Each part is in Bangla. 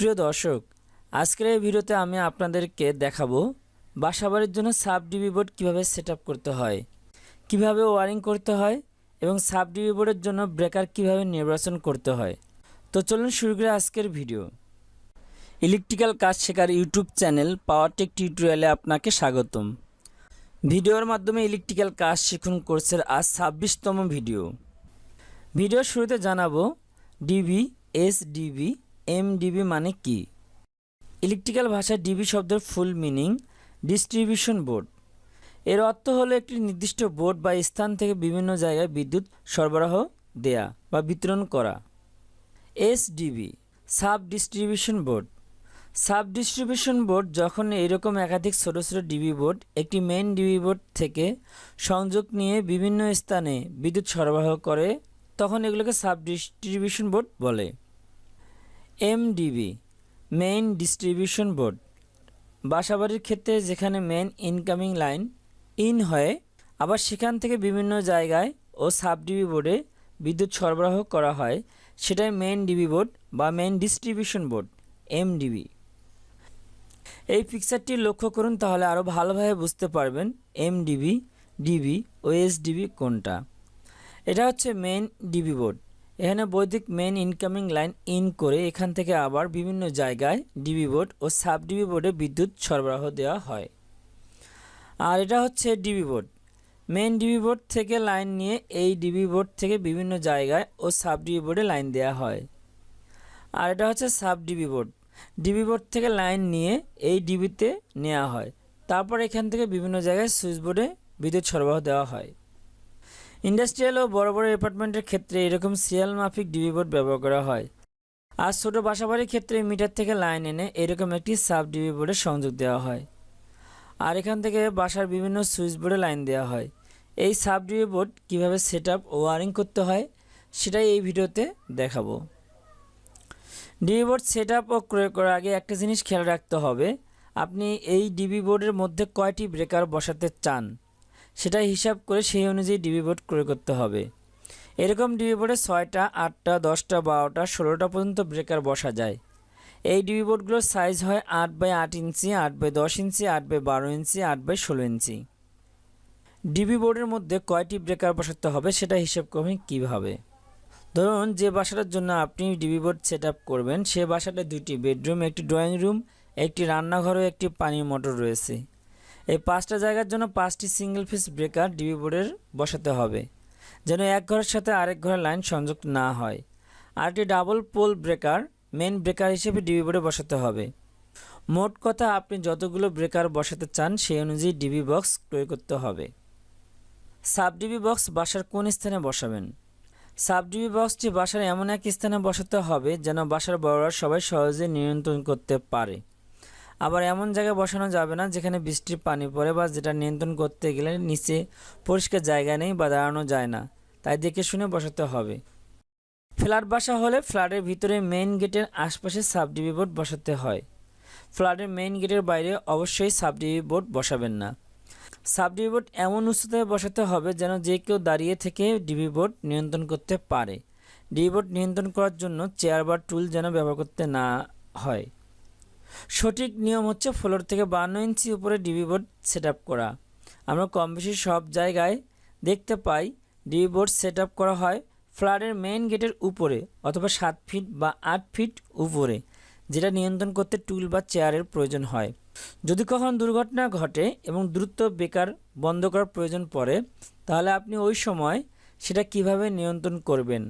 প্রিয় দর্শক, আজকের এই ভিডিওতে আমি আপনাদেরকে দেখাবো বাসাবাড়ির জন্য সাব ডিবি বোর্ড কীভাবে সেট করতে হয়, কীভাবে ওয়ারিং করতে হয় এবং সাব ডিবি বোর্ডের জন্য ব্রেকার কীভাবে নির্বাচন করতে হয়। তো চলুন শুরু করে আজকের ভিডিও। ইলেকট্রিক্যাল কাজ শেখার ইউটিউব চ্যানেল পাওয়ার টেক টিউটোরিয়ালে আপনাকে স্বাগতম। ভিডিওর মাধ্যমে ইলেকট্রিক্যাল কাজ শিখুন কোর্সের আজ ছাব্বিশতম ভিডিও। ভিডিওর শুরুতে জানাব DB S DB M DB মানে কি? ইলেকট্রিক্যাল ভাষায় ডিবি শব্দের ফুল মিনিং ডিস্ট্রিবিউশন বোর্ড এর অর্থ হলো একটি নির্দিষ্ট বোর্ড বা স্থান থেকে বিভিন্ন জায়গায় বিদ্যুৎ সরবরাহ দেয়া বা বিতরণ করা। S DB sub distribution board sub distribution board যখন এরকম একাধিক ছোট ছোট ডিবি বোর্ড একটি মেইন ডিবি বোর্ড থেকে সংযোগ নিয়ে বিভিন্ন স্থানে বিদ্যুৎ সরবরাহ করে, তখন এগুলোকে সাব ডিস্ট্রিবিউশন বোর্ড বলে। এমডিবি মেইন ডিস্ট্রিবিউশন বোর্ড বাসাবাড়ির ক্ষেত্রে যেখানে মেইন ইনকামিং লাইন ইন হয়, আবার সেখান থেকে বিভিন্ন জায়গায় ও সাব ডিবি বোর্ডে বিদ্যুৎ সরবরাহ করা হয়, সেটাই মেইন ডিবি বোর্ড বা মেইন ডিস্ট্রিবিউশন বোর্ড এমডিবি এই পিকচারটি লক্ষ্য করুন তাহলে আরও ভালোভাবে বুঝতে পারবেন এমডিবি ডিবি ও এসডিবি কোনটা। এটা হচ্ছে মেইন ডিবি বোর্ড এখানে বৈদিক মেন ইনকামিং লাইন ইন করে এখান থেকে আবার বিভিন্ন জায়গায় ডিবি বোর্ড ও সাব ডিবি বোর্ডে বিদ্যুৎ সরবরাহ দেওয়া হয়। আর এটা হচ্ছে DB board main DB board থেকে লাইন নিয়ে এই ডিবি বোর্ড থেকে বিভিন্ন জায়গায় ও সাব ডিবি বোর্ডে লাইন দেওয়া হয়। আর এটা হচ্ছে sub DB board DB board থেকে লাইন নিয়ে এই ডিবিতে নেওয়া হয়। তারপর এখান থেকে বিভিন্ন জায়গায় সুইচ বোর্ডে বিদ্যুৎ সরবরাহ দেওয়া হয়। ইন্ডাস্ট্রিয়াল ও বড় বড় অ্যাপার্টমেন্টের ক্ষেত্রে এরকম সিরিয়াল মাফিক ডিবি বোর্ড ব্যবহার করা হয়। আর ছোটো বাসাবাড়ির ক্ষেত্রে মিটার থেকে লাইন এনে এরকম একটি সাব ডিবি বোর্ডে সংযোগ দেওয়া হয়। আর এখান থেকে বাসার বিভিন্ন সুইচ বোর্ডে লাইন দেওয়া হয়। এই সাব ডিবি বোর্ড কীভাবে সেট আপ ওয়ারিং করতে হয় সেটাই এই ভিডিওতে দেখাবো। ডিবি বোর্ড সেট আপ ও ক্রয় করার আগে একটা জিনিস খেয়াল রাখতে হবে। আপনি এই ডিবি বোর্ডের মধ্যে কয়টি ব্রেকার বসাতে চান? সেটা হিসাব করে সেই অনুযায়ী ডিবি বোর্ড ক্রয় করতে হবে। এরকম ডিবি বোর্ডে ছয়টা, আটটা, দশটা, বারোটা, ষোলোটা পর্যন্ত ব্রেকার বসা যায়। এই ডিবি বোর্ডগুলোর সাইজ হয় আট বাই আট ইঞ্চি, আট বাই দশ ইঞ্চি, আট বাই বারো ইঞ্চি, আট বাই ষোলো ইঞ্চি। ডিবি বোর্ডের মধ্যে কয়টি ব্রেকার বসাতে হবে সেটা হিসাব করবেন কীভাবে? ধরুন যে বাসাটার জন্য আপনি ডিবি বোর্ড সেট করবেন, সে বাসাটা দুটি বেডরুম একটি ড্রয়িং রুম একটি রান্নাঘর ও একটি পানির মোটর রয়েছে। এই পাঁচটা জায়গার জন্য পাঁচটি সিঙ্গেল ফিস ব্রেকার ডিবি বোর্ডের বসাতে হবে, যেন এক ঘরের সাথে আরেক ঘরের লাইন সংযোগ না হয়। আরেকটি double pole breaker main breaker হিসেবে ডিবি বোর্ডে বসাতে হবে। মোট কথা, আপনি যতগুলো ব্রেকার বসাতে চান, সেই অনুযায়ী ডিবি বক্স ক্রয় করতে হবে। সাব ডিবি বক্স বাসার কোন স্থানে বসাবেন? সাব ডিবি বক্সটি বাসার এমন এক স্থানে বসাতে হবে, যেন বাসার বড়রা সবাই সহজে নিয়ন্ত্রণ করতে পারে। আবার এমন জায়গায় বসানো যাবে না যেখানে বৃষ্টির পানি পড়ে বা যেটা নিয়ন্ত্রণ করতে গেলে নিচে পরিষ্কার জায়গা নেই বা দাঁড়ানো যায় না। তাই দেখে শুনে বসাতে হবে। ফ্ল্যাট বাসা হলে ফ্ল্যাটের ভিতরে মেইন গেটের আশপাশে সাবডিবি বোর্ড বসাতে হয়। ফ্ল্যাটের মেইন গেটের বাইরে অবশ্যই সাবডিবি বোর্ড বসাবেন না। সাবডিবি বোর্ড এমন উচ্চতায় বসাতে হবে যেন যে কেউ দাঁড়িয়ে থেকে ডিবি বোর্ড নিয়ন্ত্রণ করতে পারে। ডিবি বোর্ড নিয়ন্ত্রণ করার জন্য চেয়ার বা টুল যেন ব্যবহার করতে না হয়। সঠিক নিয়ম হচ্ছে ফ্লোর থেকে বান্ন ইঞ্চি উপরে ডিবি বোর্ড সেট করা। আমরা কম বেশি সব জায়গায় দেখতে পাই ডিবি বোর্ড সেট করা হয় ফ্ল্যাটের মেইন গেটের উপরে অথবা সাত ফিট বা আট ফিট উপরে, যেটা নিয়ন্ত্রণ করতে টুল বা চেয়ারের প্রয়োজন হয়। যদি কখনো দুর্ঘটনা ঘটে এবং দ্রুত বেকার বন্ধ করার প্রয়োজন পড়ে, তাহলে আপনি ওই সময় সেটা কীভাবে নিয়ন্ত্রণ করবেন?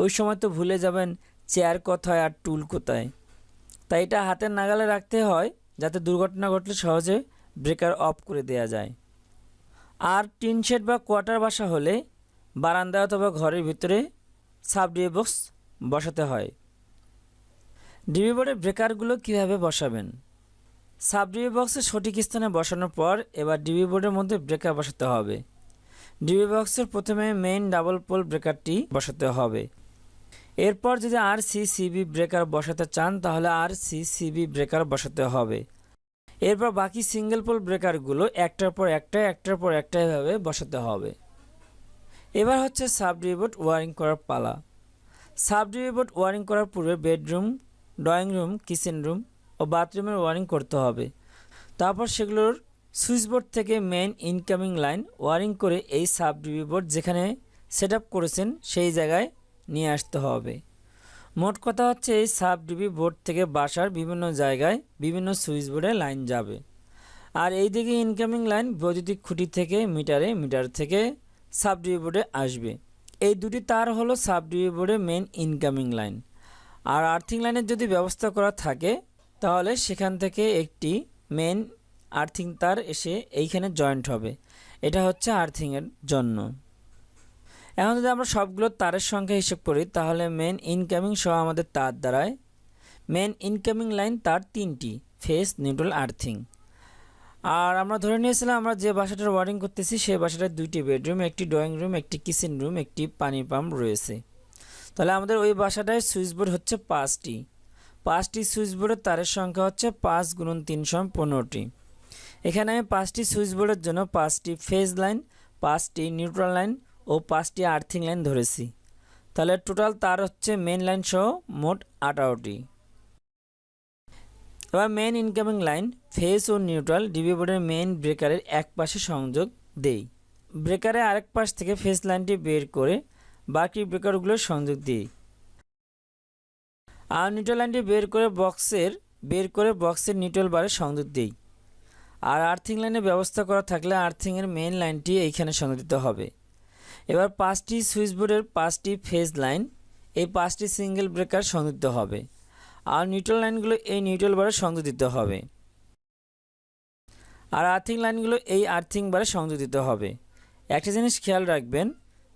ওই সময় তো ভুলে যাবেন চেয়ার কোথায় আর টুল কোথায়। তাই এটা হাতের নাগালে রাখতে হয় যাতে দুর্ঘটনা ঘটলে সহজে ব্রেকার অফ করে দেওয়া যায়। আর টিন শেড বা কোয়ার্টার বাসা হলে বারান্দা অথবা ঘরের ভিতরে সাব ডিবি বক্স বসাতে হয়। ডিবি বোর্ডের ব্রেকারগুলো কীভাবে বসাবেন? সাব ডিবি বক্সের সঠিক স্থানে বসানোর পর এবার ডিবি বোর্ডের মধ্যে ব্রেকার বসাতে হবে। ডিবি বক্সের প্রথমে মেইন ডাবল পোল ব্রেকারটি বসাতে হবে। এরপর যদি আর সি সিবি ব্রেকার বসাতে চান, তাহলে আর সি সিবি ব্রেকার বসাতে হবে। এরপর বাকি সিঙ্গেল পোল ব্রেকারগুলো একটার পর একটা একটার পর একটা এভাবে বসাতে হবে। এবার হচ্ছে সাব বোর্ড ওয়ারিং করার পালা। সাব বোর্ড ওয়ারিং করার পূর্বে bedroom, drawing room, kitchen room ও বাথরুমের ওয়ারিং করতে হবে। তারপর সেগুলোর সুইচবোর্ড থেকে মেন ইনকামিং লাইন ওয়ারিং করে এই সাব ডিবি বোর্ড যেখানে সেট করেছেন সেই জায়গায় নিয়ে আসতে হবে। মোট কথা হচ্ছে, এই সাব ডিবি বোর্ড থেকে বাসার বিভিন্ন জায়গায় বিভিন্ন সুইচ বোর্ডে লাইন যাবে। আর এই দিকে ইনকামিং লাইন বৈদ্যুতিক খুঁটি থেকে মিটারে মিটার থেকে সাব ডিবি বোর্ডে আসবে। এই দুটি তার হলো সাব ডিবি বোর্ডে মেন ইনকামিং লাইন আর আর্থিং লাইনের যদি ব্যবস্থা করা থাকে, তাহলে সেখান থেকে একটি মেন আর্থিং তার এসে এইখানে জয়েন্ট হবে। এটা হচ্ছে আর্থিংয়ের জন্য। এখন যদি আমরা সবগুলো তারের সংখ্যা হিসেব করি, তাহলে মেন ইনকামিং সহ আমাদের তার দ্বারায় মেন ইনকামিং লাইন তার তিনটি ফেস নিউট্রাল আর্থিং আর আমরা ধরে নিয়েছিলাম আমরা যে বাসাটার ওয়ারিং করতেছি, সেই বাসাটার দুইটি বেডরুম একটি ড্রয়িং রুম একটি কিচেন রুম একটি পানি পাম্প রয়েছে। তাহলে আমাদের ওই বাসাটায় সুইচবোর্ড হচ্ছে পাঁচটি। পাঁচটি সুইচবোর্ডের তারের সংখ্যা হচ্ছে পাঁচ গুণন তিনশো পনেরোটি। এখানে আমি পাঁচটি সুইচবোর্ডের জন্য পাঁচটি ফেজ লাইন পাঁচটি নিউট্রাল লাইন ও পাঁচটি আর্থিং লাইন ধরেছি। তাহলে টোটাল তার হচ্ছে মেন লাইন সহ মোট আঠারোটি। এবার মেন ইনকামিং লাইন ফেস ও নিউট্রাল ডিবি বোর্ডের মেন ব্রেকারের এক পাশে সংযোগ দেই। ব্রেকারের আরেক পাশ থেকে ফেস লাইনটি বের করে বাকি ব্রেকারগুলো সংযোগ দিই। আর নিউট্রাল লাইনটি বের করে বক্সের বের করে বক্সের নিউট্রাল বারে সংযোগ দিই। আর আর্থিং লাইনের ব্যবস্থা করা থাকলে আর্থিংয়ের মেন লাইনটি এইখানে সংযোগ দিতে হবে। এবার পাঁচটি সুইচ বোর্ডের পাঁচটি ফেজ লাইন, এই পাঁচটি সিঙ্গেল ব্রেকার সংযুক্ত হবে। আর নিউট্রাল লাইনগুলো এই নিউট্রাল বারে সংযোগ দিতে হবে। আর আর্থিং লাইনগুলো এই আর্থিং বারে সংযোগ দিতে হবে। একটা জিনিস খেয়াল রাখবেন,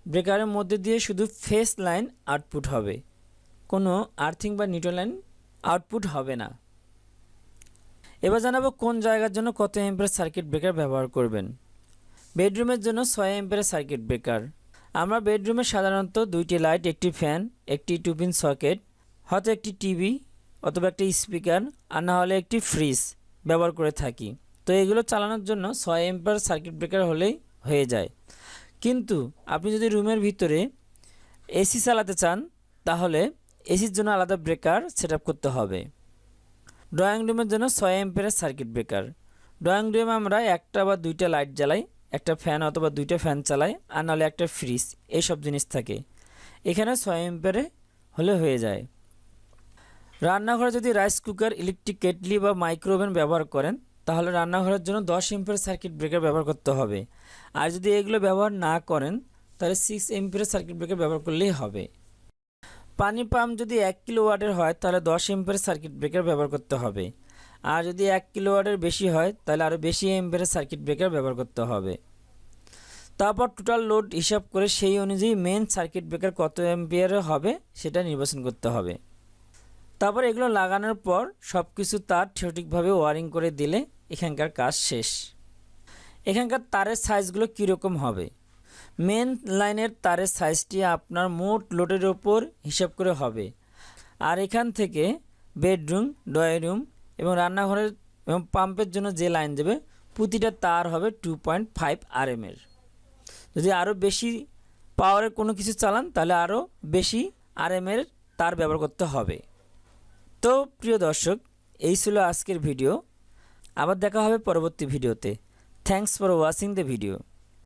ব্রেকারের মধ্যে দিয়ে শুধু ফেস লাইন আউটপুট হবে। কোনো আর্থিং বা নিউট্রাল লাইন আউটপুট হবে না। এবার জানাব কোন জায়গার জন্য কত এম্পের সার্কিট ব্রেকার ব্যবহার করবেন। বেডরুমের জন্য ছয় এম্পের সার্কিট ব্রেকার। আমরা বেডরুমে সাধারণত দুইটি লাইট, একটি ফ্যান, একটি টুপিন সকেট, হয়তো একটি টিভি অথবা একটি স্পিকার আর না হলে একটি ফ্রিজ ব্যবহার করে থাকি। তো এগুলো চালানোর জন্য ছয় এম্পার সার্কিট ব্রেকার হলেই হয়ে যায়। কিন্তু আপনি যদি রুমের ভিতরে এসি চালাতে চান, তাহলে এসির জন্য আলাদা ব্রেকার সেট করতে হবে। ড্রয়িং রুমের জন্য ছয় এম্পের সার্কিট ব্রেকার। ড্রয়িং রুমে আমরা একটা বা দুইটা লাইট জ্বালাই একটা ফ্যান অথবা দুইটা ফ্যান চালায়, আর নাহলে একটা ফ্রিজ এইসব জিনিস থাকে। এখানে ছয় এম্পেরে হলে হয়ে যায়। রান্নাঘরে যদি রাইস কুকার ইলেকট্রিক কেটলি বা মাইক্রোওভেন ব্যবহার করেন, তাহলে রান্নাঘরের জন্য দশ এম্পের সার্কিট ব্রেকার ব্যবহার করতে হবে। আর যদি এগুলো ব্যবহার না করেন, তাহলে সিক্স এম্পের সার্কিট ব্রেকার ব্যবহার করলেই হবে। পানি পাম্প যদি এক কিলো ওয়াটের হয়, তাহলে দশ এম্পের সার্কিট ব্রেকার ব্যবহার করতে হবে। আর যদি এক কিলো ওয়াটের বেশি হয়, তাহলে আরও বেশি এম্পের সার্কিট ব্রেকার ব্যবহার করতে হবে। তারপর টোটাল লোড হিসাব করে সেই অনুযায়ী মেন সার্কিট ব্রেকার কত এম্পিয়ারে হবে, সেটা নির্বাচন করতে হবে। তারপর এগুলো লাগানোর পর সব কিছু তার সঠিকভাবে ওয়ারিং করে দিলে এখানকার কাজ শেষ। এখানকার তারের সাইজগুলো কীরকম হবে? মেন লাইনের তারের সাইজটি আপনার মোট লোডের ওপর হিসাব করে হবে। আর এখান থেকে বেডরুম ড্রয়িং রুম এবং রান্নাঘরের এবং পাম্পের জন্য যে লাইন দেবে, প্রতিটা তার হবে টু পয়েন্ট ফাইভ আর এর। যদি আরও বেশি পাওয়ারের কোনো কিছু চালান, তাহলে আরও বেশি আর এর তার ব্যবহার করতে হবে। তো প্রিয় দর্শক, এই ছিল আজকের ভিডিও। আবার দেখা হবে পরবর্তী ভিডিওতে। Thanks for watching the video